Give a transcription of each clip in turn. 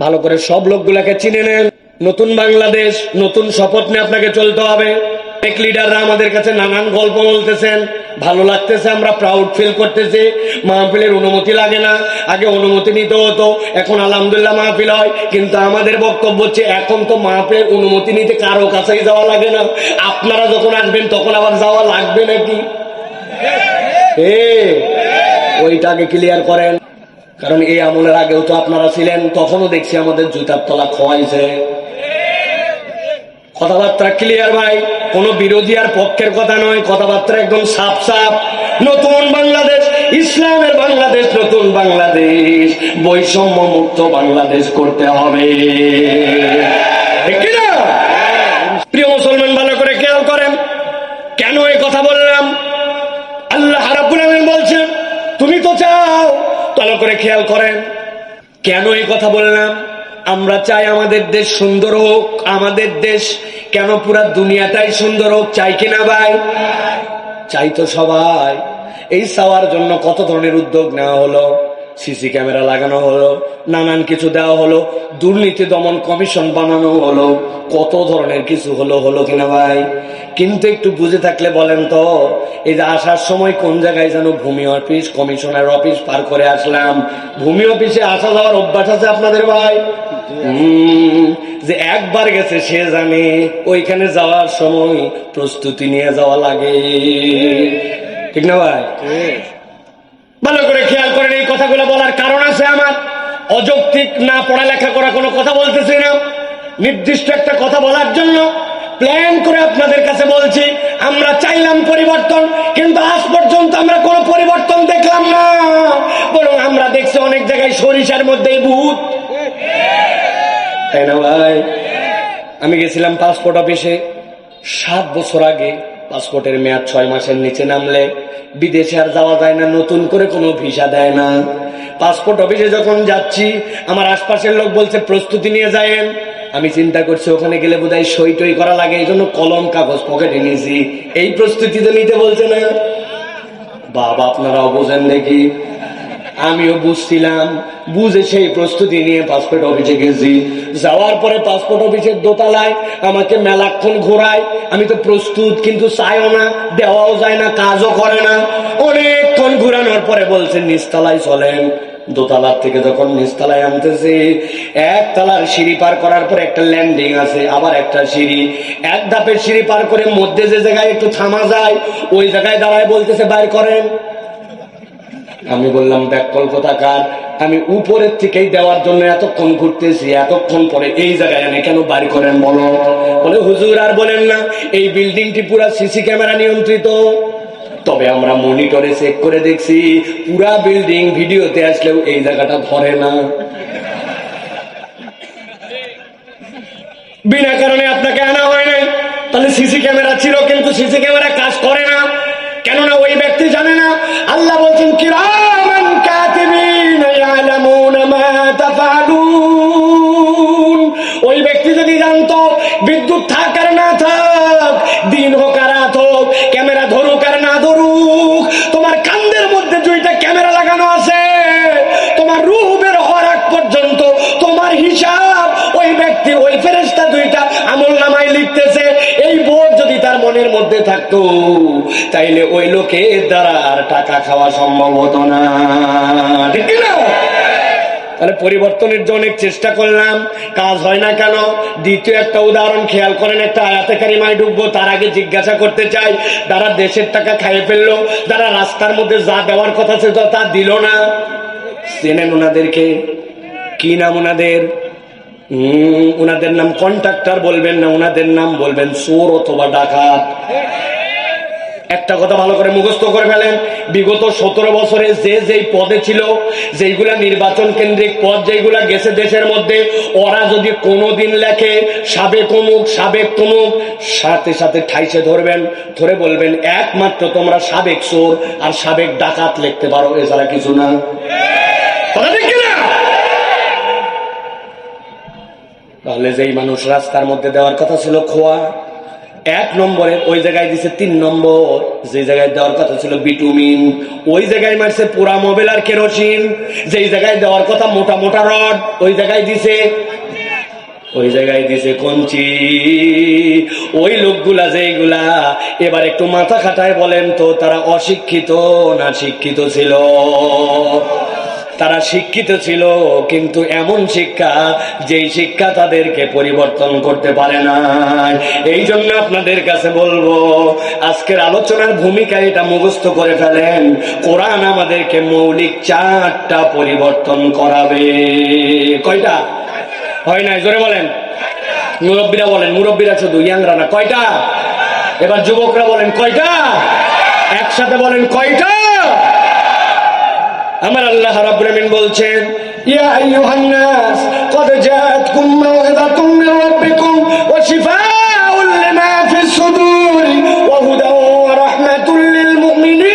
ভালো করে সব লোকগুলাকে চিনে নেন। নতুন বাংলাদেশ, নতুন শপথ নিয়ে আপনাকে চলতে হবে। এক লিডাররা আমাদের কাছে নানান গল্প বলতেছেন। ভালো লাগতেছে, আমরা প্রাউড ফিল করতেছি। মাহফিলের অনুমতি লাগে না। আগে অনুমতি নিতে হতো, এখন আলহামদুলিল্লাহ মাহফিল হয়। কিন্তু আমাদের বক্তব্য হচ্ছে, এখন তো মাহফিলের অনুমতি নিতে কারও কাছেই যাওয়া লাগে না। আপনারা যখন আসবেন, তখন আবার যাওয়া লাগবে নাকি? ওইটাকে ক্লিয়ার করেন। কারণ এই আমলের আগেও তো আপনারা ছিলেন, তখনও দেখছি আমাদের জুতার তলা খোয়াইছে। কথাবার্তা ক্লিয়ার ভাই, কোন বিরোধী আর পক্ষের কথা নয়, কথাবার্তা একদম সাফ সাফ। নতুন বাংলাদেশ, ইসলামের বাংলাদেশ, নতুন বাংলাদেশ বৈষম্য মুক্ত বাংলাদেশ করতে হবে ঠিক কি না? প্রিয় মুসলমান ভালো করে খেয়াল করেন কেন এই কথা বললাম আল্লাহ রাব্বুল আলামিন বলছেন তুমি তো চাও ভালো করে খেয়াল করেন। কেন এই কথা বললাম? আমরা চাই আমাদের দেশ সুন্দর হোক, আমাদের দেশ কেন পুরা দুনিয়াটাই সুন্দর হোক, চাই কিনা ভাই? চাই তো সবাই। এই চাওয়ার জন্য কত ধরনের উদ্যোগ নেওয়া হলো? সিসি ক্যামেরা লাগানো হলো নানান কিছু দেওয়া হলো দুর্নীতি দমন কমিশন বানানো হলো কত ধরনের কিছু হলো হলো কিনা ভাই? কিন্তু একটু বুঝে থাকলে বলেন তো এই যে আসার সময় কোন জায়গায় যেন ভূমি অফিস কমিশনার অফিস পার করে আসলাম। ভূমি অফিসে আসা যাওয়ার অভ্যাস আছে আপনাদের ভাই? যে একবার গেছে সে জানে ওইখানে যাওয়ার সময় প্রস্তুতি নিয়ে যাওয়া লাগে। ঠিক না ভাই? ভালো করে খেয়াল এই কথাগুলো বলার কারণ আছে আমার। অযৌক্তিক না পড়ালেখা করা কোনো কথা বলতেছি না। নির্দিষ্ট একটা কথা বলার জন্য প্ল্যান করে আপনাদের কাছে বলছি, আমরা চাইলাম পরিবর্তন, কিন্তু আজ পর্যন্ত আমরা কোনো পরিবর্তন দেখলাম না। বরং আমরা দেখছি অনেক জায়গায় সরিষার মধ্যে ভূত। তাই না ভাই? আমি গেছিলাম পাসপোর্ট অফিসে সাত বছর আগে। পাসপোর্টের মেয়াদ ছয় মাসের নিচে নামলে বিদেশে আর যাওয়া যায় না, নতুন করে কোনো ভিসা দেয় না। পাসপোর্ট অফিসে যখন যাচ্ছি, আমার আশপাশের লোক বলছে, প্রস্তুতি নিয়ে যায়েন। আমি চিন্তা করছি, ওখানে গেলে বোধহয় সই টই করা লাগে। এই জন্য কলম, কাগজ পকেটে নিয়েছি। এই প্রস্তুতি তো নিতে বলছে না। বাবা আপনারা বোঝেন দেখি। আমিও বুঝছিলাম। বুঝে সেই প্রস্তুতি নিয়ে পাসপোর্ট অফিসে গেছি। যাওয়ার পরে পাসপোর্ট অফিসের দোতলায় আমাকে মেলাক্ষণ ঘোরায়। আমি তো প্রস্তুত, কিন্তু চাইও না, দেওয়াও যায় না, কাজও করে না। অনেকক্ষণ ঘুরানোর পরে বলছে, নিচতলায় চলেন। দোতলার থেকে যখন নিচতলায় আনতেছে, এক তলার সিঁড়ি পার করার পর একটা ল্যান্ডিং আছে, আবার একটা সিঁড়ি। এক ধাপের সিঁড়ি পার করে মধ্যে যে জায়গায় একটু থামা যায়, ওই জায়গায় দাঁড়ায় বলতেছে, বাইর করেন। আমি বললাম, দেখ কলকাতাকার আমি উপরের থেকেই দেওয়ার জন্য এতক্ষণ ঘুরতেছি, এতক্ষণ পরে এই জায়গায় আমি কেন বাড়ি করেন বলো? বলে, হুজুর, আর বলেন না, এই বিল্ডিংটি পুরা সিসি ক্যামেরা নিয়ন্ত্রিত। তবে আমরা মনিটরে চেক করে দেখছি, পুরা বিল্ডিং ভিডিওতে আসলেও এই জায়গাটা ধরে না। বিনা কারণে আপনাকে আনা হয় নাই। তাহলে সিসি ক্যামেরা ছিল, কিন্তু সিসি ক্যামেরা কাজ করে না। কেননা ওই ব্যক্তি জানে না। আল্লাহ বলছেন ওই ব্যক্তি যদি জানতো, বিদ্যুৎ থাক আর না থাক, দিন হোক আর রাত ক্যামেরা ধরুক আর না ধরুক, তোমার কান্দের মধ্যে দুইটা ক্যামেরা লাগানো আছে, তোমার রুহ বের হওয়ার আগ পর্যন্ত তোমার হিসাব, ওই ব্যক্তি, ওই ফেরেস্তা দুইটা আমল নামায় লিখতেছে মনের মধ্যে থাকতো, তাইলে ওই লোকের দ্বারা আর টাকা খাওয়া সম্ভব হতো না। ঠিক না তাহলে পরিবর্তনের জন্য অনেক চেষ্টা করলাম, কাজ হয় না কেন? দ্বিতীয় একটা উদাহরণ খেয়াল করেন, একটা আয়াতে কারিমায় ঢুকবো, তার আগে জিজ্ঞাসা করতে চাই, যারা দেশের টাকা খাইয়ে ফেলল, যারা রাস্তার মধ্যে যা দেওয়ার কথা ছিল তা দিল না? চেনেন ওনাদেরকে? কি নাম ওনাদের? ওনাদের নাম কন্ট্রাক্টর বলবেন না ওনাদের নাম বলবেন চোর অথবা ডাকাত। একটা কথা ভালো করে মুখস্থ করে ফেলেন, বিগত সতেরো বছরে যে যেই পদে ছিল, যেইগুলা নির্বাচন কেন্দ্রিক পদ, যেইগুলা গেছে দেশের মধ্যে, ওরা যদি কোনোদিন লেখে, সাবেক অমুক, সাবেক তমুক, সাথে সাথে ঠাইসে ধরবেন, ধরে বলবেন, একমাত্র তোমরা সাবেক চোর আর সাবেক ডাকাত লিখতে পারো, এছাড়া কিছু না। কথা ঠিক তাহলে যেই মানুষ রাস্তার মধ্যে দেওয়ার কথা ছিল খোয়া, এক নম্বরের ওই জায়গায় দিছে তিন নম্বর যে জায়গায় দেওয়ার কথা ছিল বিটুমিন, ওই জায়গায় মারছে পুরা মোবাইল আর কেরোসিন, যেই জায়গায় দেওয়ার কথা মোটা মোটা রড, ওই জায়গায় দিছে, ওই জায়গায় দিছে কঞ্চি। ওই লোকগুলা যেগুলা এবার একটু মাথা খাটায় বলেন তো, তারা অশিক্ষিত না শিক্ষিত ছিল? তারা শিক্ষিত ছিল, কিন্তু এমন শিক্ষা যেই শিক্ষা তাদেরকে পরিবর্তন করতে পারে না এই জন্য আপনাদের কাছে বলব, আজকের আলোচনার ভূমিকা এটা মুখস্থ করে ফেলেন। কোরআন আমাদেরকে মৌলিক চারটা পরিবর্তন করাবে। কয়টা? হয় নাই? জোরে বলেন। মুরব্বীরা বলেন, মুরব্বীরা শুধু ইয়াংরা না, কয়টা? এবার যুবকরা বলেন, কয়টা? একসাথে বলেন, কয়টা? আমার আল্লাহ রাব্বুল বলছেন, ইয়া আইয়ুহান কদ জাআতকুম মাওইদাতুম মির রাব্বিকুম ওয়া লিমা ফিস সুদুর ওয়া ওয়া রাহমাতুল লিল মুমিনিন।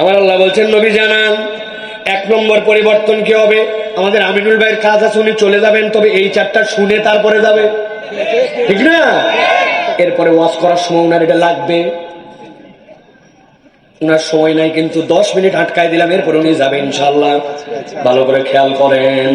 আমার আল্লাহ বলছেন, নবী জানান, এক নম্বর পরিবর্তন কি হবে? আমাদের আমিনুল ভাইয়ের কাজ আছে, উনি চলে যাবেন, তবে এই চারটা শুনে তারপরে যাবে। ঠিক না? এরপরে ওয়াশ করার সময় ওনার এটা লাগবে। ওনার সময় নাই, কিন্তু দশ মিনিট আটকায় দিলাম, এরপরে উনি যাবে ইনশাল্লাহ ভালো করে খেয়াল করেন।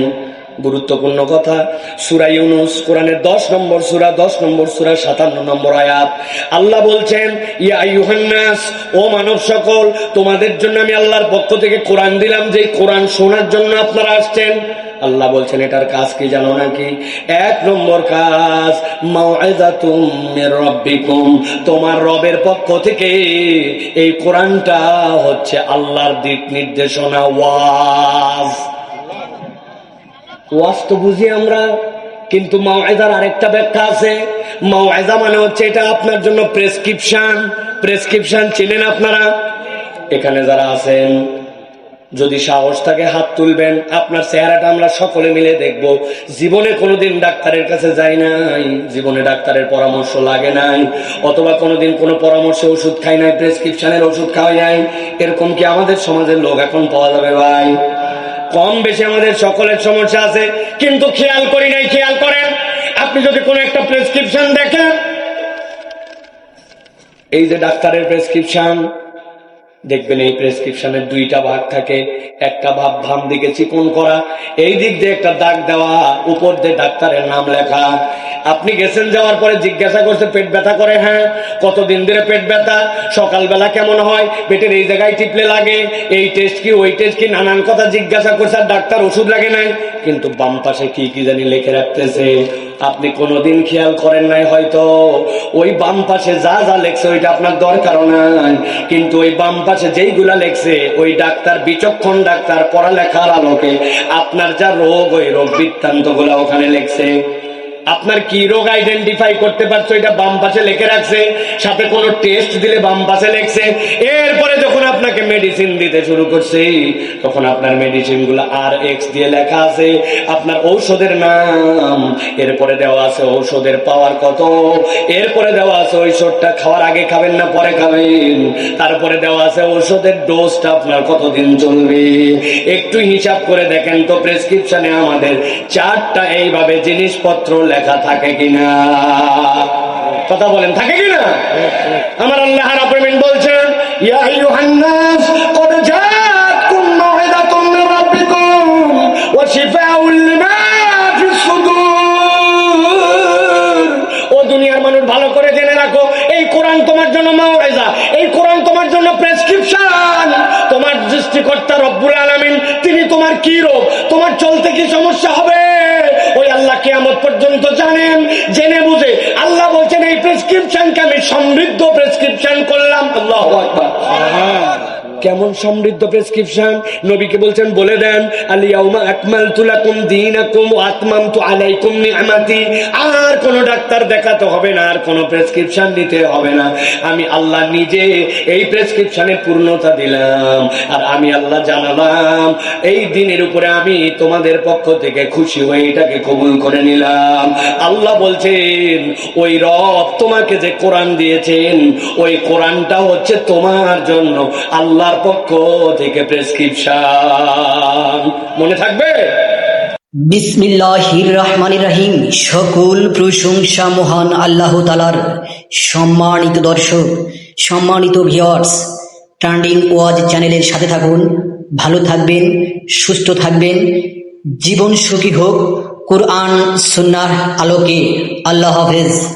গুরুত্বপূর্ণ কথা, সুরা ইউনুস, কোরআনের দশ নম্বর সুরা, দশ নম্বর সুরা, সাতান্ন নম্বর আয়াত। আল্লাহ বলছেন, ইয়া ইউহান্নাস ও মানব সকল, তোমাদের জন্য আমি আল্লাহর পক্ষ থেকে কোরআন দিলাম যে কোরআন শোনার জন্য আপনারা আসছেন। আল্লাহ বলছেন, এটার কাজ কি জানো নাকি? এক নম্বর কাজ মির তোমার রবের পক্ষ থেকে এই কোরআনটা হচ্ছে আল্লাহর দিক নির্দেশনা, ওয়াজ। ওয়াজ তো বুঝি আমরা, কিন্তু মাওয়াইজার আরেকটা ব্যাখ্যা আছে। মাওয়াইজা মানে হচ্ছে এটা আপনার জন্য প্রেসক্রিপশন প্রেসক্রিপশন চেনেন আপনারা? এখানে যারা আছেন যদি সাহস থাকে হাত তুলবেন, আপনার চেহারাটা আমরা সকলে মিলে দেখব। জীবনে কোনোদিন ডাক্তারের কাছে যাই নাই, জীবনে ডাক্তারের পরামর্শ লাগে নাই, অথবা কোনোদিন কোনো পরামর্শে ওষুধ খাই নাই, প্রেসক্রিপশনের ওষুধ খাওয়াই নাই। এরকম কি আমাদের সমাজের লোক এখন পাওয়া যাবে ভাই? কম বেশি আমাদের সকলের সমস্যা আছে, কিন্তু খেয়াল করি নাই, খেয়াল করেন। আপনি যদি কোনো একটা প্রেসক্রিপশন দেখেন, এই যে ডাক্তারের প্রেসক্রিপশন দেখবেন এই প্রেসক্রিপশনের দুইটা ভাগ থাকে, একটা ভাব ভাম দিকে চিকন করা, এই দিক দিয়ে একটা দাগ দেওয়া, উপর দিয়ে ডাক্তারের নাম লেখা। আপনি গেছেন যাওয়ার পরে জিজ্ঞাসা করছে, পেট ব্যথা করে? হ্যাঁ। কতদিন ধরে পেট ব্যথা? সকালবেলা কেমন হয়? পেটের এই জায়গায় টিপলে লাগে। এই টেস্ট কি, ওই টেস্ট কি? নানান কথা জিজ্ঞাসা করছে, আর ডাক্তার ওষুধ লাগে নাই। কিন্তু বাম পাশে কি কি জানি লিখে রাখতেছে। আপনি কোনোদিন খেয়াল করেন নাই হয়তো। ওই বাম পাশে যা যা লেখছে, ওইটা আপনার দরকারও নাই। কিন্তু ওই বাম পাশে যেইগুলা লেখছে, ওই ডাক্তার, বিচক্ষণ ডাক্তার, পড়ালেখার আলোকে আপনার যা রোগ, ওই রোগ বৃত্তান্তগুলা ওখানে লেখছে। আপনার কি রোগ আইডেন্টিফাই করতে পারছ? এটা বাম পাশে লেখে রাখছে। সাথে কোনো টেস্ট দিলে বাম পাশে লেখছে। এরপরে যখন আপনাকে মেডিসিন দিতে শুরু করছে। তখন আপনার মেডিসিনগুলো আর এক্স দিয়ে লেখা আছে আপনার ঔষধের নাম এরপরে দেওয়া আছে ঔষধের পাওয়ার কত এরপরে দেওয়া আছে ঔষধটা খাওয়ার আগে খাবেন না পরে খাবেন তারপরে দেওয়া আছে ঔষধের ডোজটা আপনার কতদিন চলবে। একটু হিসাব করে দেখেন তো প্রেসক্রিপশনে আমাদের চারটা এইভাবে জিনিসপত্র লেখা থাকে কিনা। কথা বলেন থাকে কিনা? আমার আল্লাহ রাব্বুল আলামিন বলছেন ইয়া আইয়ুহান নাস قد جاءتكم موعظة من ربكم وشفاء لما في الصدور ও দুনিয়ার মানুষ ভালো করে জেনে রাখো এই কোরআন তোমার জন্য মাওয়াইজা এই কোরআন তোমার জন্য প্রেসক্রিপশন তোমার সৃষ্টিকর্তা রব্বুল আলামিন তিনি তোমার কি রোগ তোমার চলতে কি সমস্যা হবে ওই আল্লাহ কিয়ামত পর্যন্ত জানেন জেনে বুঝে আল্লাহ বলছেন এই প্রেসক্রিপশনকে আমি সমৃদ্ধ প্রেসক্রিপশন করলাম আল্লাহ আকবার কেমন সমৃদ্ধ প্রেসক্রিপশন নবীকে বলছেন, বলে দেন আলিয়াউমা আকমালতু লাকুম দীনাকুম ওয়া আতমামতু আলাইকুম নি'মাতি। আর কোন ডাক্তার দেখাতে হবে না, আর কোন প্রেসক্রিপশন দিতে হবে না। আমি আল্লাহ নিজে এই প্রেসক্রিপশনে পূর্ণতা দিলাম, আর আমি আল্লাহ জানালাম, এই দিনের উপরে আমি তোমাদের পক্ষ থেকে খুশি হয়ে এটাকে কবুল করে নিলাম। আল্লাহ বলছেন, ওই রব তোমাকে যে কোরআন দিয়েছেন, ওই কোরআনটা হচ্ছে তোমার জন্য। আল্লাহর পক্ষ থেকে প্রেসক্রিপশন মনে থাকবে? বিসমিল্লাহির রহমানির রহিম সকল প্রশংসা মহান আল্লাহ তালার সম্মানিত দর্শক, সম্মানিত ভিওয়ার্স ট্রেন্ডিং ওয়াজ চ্যানেলের সাথে থাকুন। ভালো থাকবেন, সুস্থ থাকবেন। জীবন সুখী হোক, কোরআন, সুন্নার আলোকে। আল্লাহ হাফেজ।